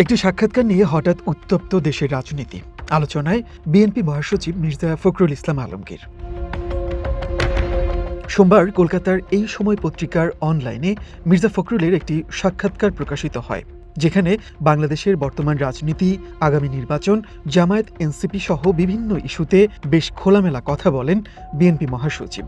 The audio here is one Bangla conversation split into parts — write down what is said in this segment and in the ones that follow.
একটি সাক্ষাৎকার নিয়ে হঠাৎ উত্তপ্ত দেশের রাজনীতি। আলোচনায় বিএনপি মহাসচিব মির্জা ফখরুল ইসলাম আলমগীর। সোমবার কলকাতার এই সময় পত্রিকার অনলাইনে মির্জা ফখরুলের একটি সাক্ষাৎকার প্রকাশিত হয়, যেখানে বাংলাদেশের বর্তমান রাজনীতি, আগামী নির্বাচন, জামায়াত, এনসিপি সহ বিভিন্ন ইস্যুতে বেশ খোলামেলা কথা বলেন বিএনপি মহাসচিব।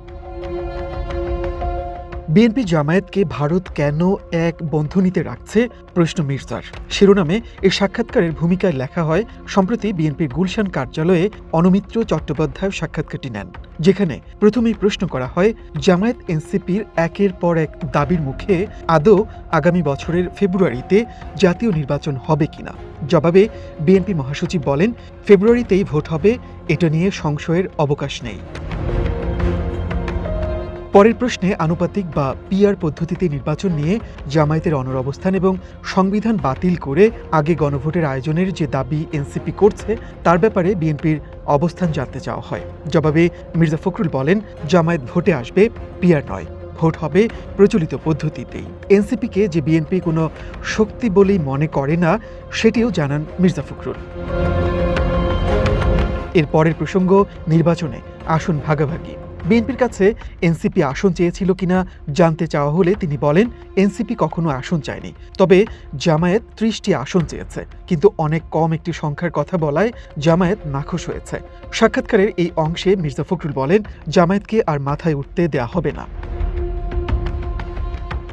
বিএনপি জামায়াতকে ভারত কেন এক বন্ধনীতে রাখছে? প্রশ্ন মির্জার। শিরোনামে এই সাক্ষাৎকারের ভূমিকায় লেখা হয়, সম্প্রতি বিএনপির গুলশান কার্যালয়ে অনমিত্র চট্টোপাধ্যায় সাক্ষাৎকারটি নেন, যেখানে প্রথমেই প্রশ্ন করা হয়, জামায়াত এনসিপির একের পর এক দাবির মুখে আদৌ আগামী বছরের ফেব্রুয়ারিতে জাতীয় নির্বাচন হবে কিনা জবাবে বিএনপি মহাসচিব বলেন, ফেব্রুয়ারিতেই ভোট হবে, এটা নিয়ে সংশয়ের অবকাশ নেই। পরের প্রশ্নে আনুপাতিক বা পিআর পদ্ধতিতে নির্বাচন নিয়ে জামায়াতের অনর অবস্থান এবং সংবিধান বাতিল করে আগে গণভোটের আয়োজনের যে দাবি এনসিপি করছে, তার ব্যাপারে বিএনপির অবস্থান জানতে চাওয়া হয়। জবাবে মির্জা ফখরুল বলেন, জামায়াত ভোটে আসবে, পিআর নয়, ভোট হবে প্রচলিত পদ্ধতিতেই। এনসিপিকে যে বিএনপি কোনো শক্তি বলেই মনে করে না, সেটিও জানান মির্জা ফখরুল। এর পরের প্রসঙ্গ, নির্বাচনে আসন ভাগাভাগি। বিএনপির কাছে এনসিপি আসন চেয়েছিল কিনা জানতে চাওয়া হলে তিনি বলেন, এনসিপি কখনো আসন চায়নি। তবে জামায়াত ত্রিশটি আসন চেয়েছে, কিন্তু অনেক কম একটি সংখ্যার কথা বলায় জামায়াত নাখোশ হয়েছে। সাক্ষাৎকারের এই অংশে মির্জা ফখরুল বলেন, জামায়াতকে আর মাথায় উঠতে দেয়া হবে না।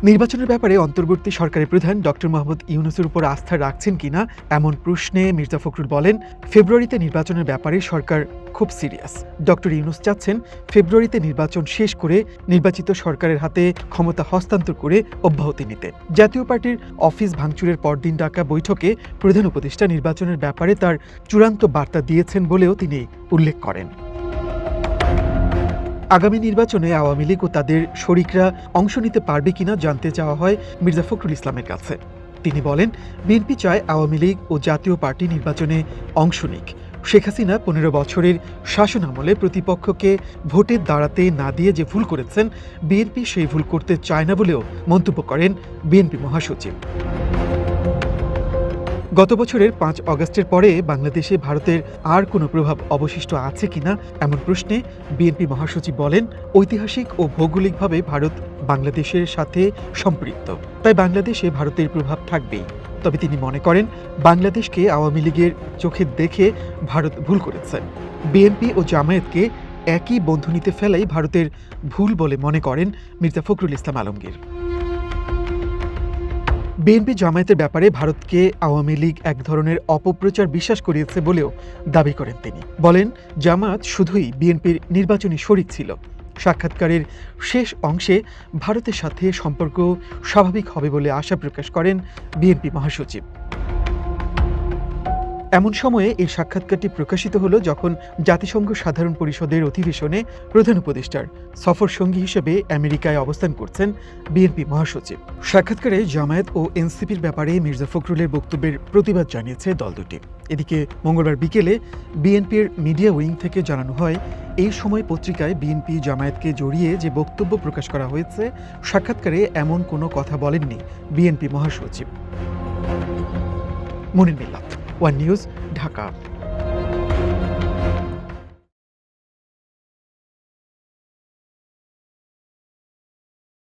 নির্বাচনের ব্যাপারে অন্তর্বর্তী সরকারের প্রধান ডক্টর মোহাম্মদ ইউনুসের উপর আস্থা রাখছেন কিনা এমন প্রশ্নে মির্জা ফখরুল বলেন, ফেব্রুয়ারিতে নির্বাচনের ব্যাপারে সরকার খুব সিরিয়াস। ডক্টর ইউনুস চাচ্ছেন ফেব্রুয়ারিতে নির্বাচন শেষ করে নির্বাচিত সরকারের হাতে ক্ষমতা হস্তান্তর করে অব্যাহতি নিতে। জাতীয় পার্টির অফিস ভাঙচুরের পরদিন ডাকা বৈঠকে প্রধান উপদেষ্টা নির্বাচনের ব্যাপারে তার চূড়ান্ত বার্তা দিয়েছেন বলেও তিনি উল্লেখ করেন। আগামী নির্বাচনে আওয়ামী লীগ ও তাদের শরিকরা অংশ নিতে পারবে কিনা জানতে চাওয়া হয় মির্জা ফখরুল ইসলামের কাছে। তিনি বলেন, বিএনপি চায় আওয়ামী লীগ ও জাতীয় পার্টি নির্বাচনে অংশ নিক। শেখ হাসিনা পনেরো বছরের শাসন আমলে প্রতিপক্ষকে ভোটে দাঁড়াতে না দিয়ে যে ভুল করেছেন, বিএনপি সেই ভুল করতে চায় না বলেও মন্তব্য করেন বিএনপি মহাসচিব। গত বছরের পাঁচ অগস্টের পরে বাংলাদেশে ভারতের আর কোনো প্রভাব অবশিষ্ট আছে কিনা এমন প্রশ্নে বিএনপি মহাসচিব বলেন, ঐতিহাসিক ও ভৌগোলিকভাবে ভারত বাংলাদেশের সাথে সম্পৃক্ত। তাই বাংলাদেশে ভারতের প্রভাব থাকবেই। তবে তিনি মনে করেন, বাংলাদেশকে আওয়ামী লীগের চোখে দেখে ভারত ভুল করেছে। বিএনপি ও জামায়াতকে একই বন্ধনীতে ফেলাই ভারতের ভুল বলে মনে করেন মির্জা ফখরুল ইসলাম আলমগীর। বিএনপি জামায়াতের ব্যাপারে ভারতকে আওয়ামী লীগ এক ধরনের অপপ্রচার বিশ্বাস করিয়েছে বলেও দাবি করেন তিনি। বলেন, জামায়াত শুধুই বিএনপির নির্বাচনী শরিক ছিল। সাক্ষাৎকারের শেষ অংশে ভারতের সাথে সম্পর্ক স্বাভাবিক হবে বলে আশা প্রকাশ করেন বিএনপি মহাসচিব। এমন সময়ে এই সাক্ষাৎকারটি প্রকাশিত হলো যখন জাতিসংঘ সাধারণ পরিষদের অধিবেশনে প্রধান উপদেষ্টার সফর সঙ্গী হিসেবে আমেরিকায় অবস্থান করছেন বিএনপি মহাসচিব। সাক্ষাৎকারে জামায়াত ও এনসিপির ব্যাপারে মির্জা ফখরুলের বক্তব্যের প্রতিবাদ জানিয়েছে দল দুটি। এদিকে মঙ্গলবার বিকেলে বিএনপির মিডিয়া উইং থেকে জানানো হয়, এই সময় পত্রিকায় বিএনপি জামায়াতকে জড়িয়ে যে বক্তব্য প্রকাশ করা হয়েছে, সাক্ষাৎকারে এমন কোনো কথা বলেননি বিএনপি মহাসচিব। মনির মিল্লাত। One news Dhaka.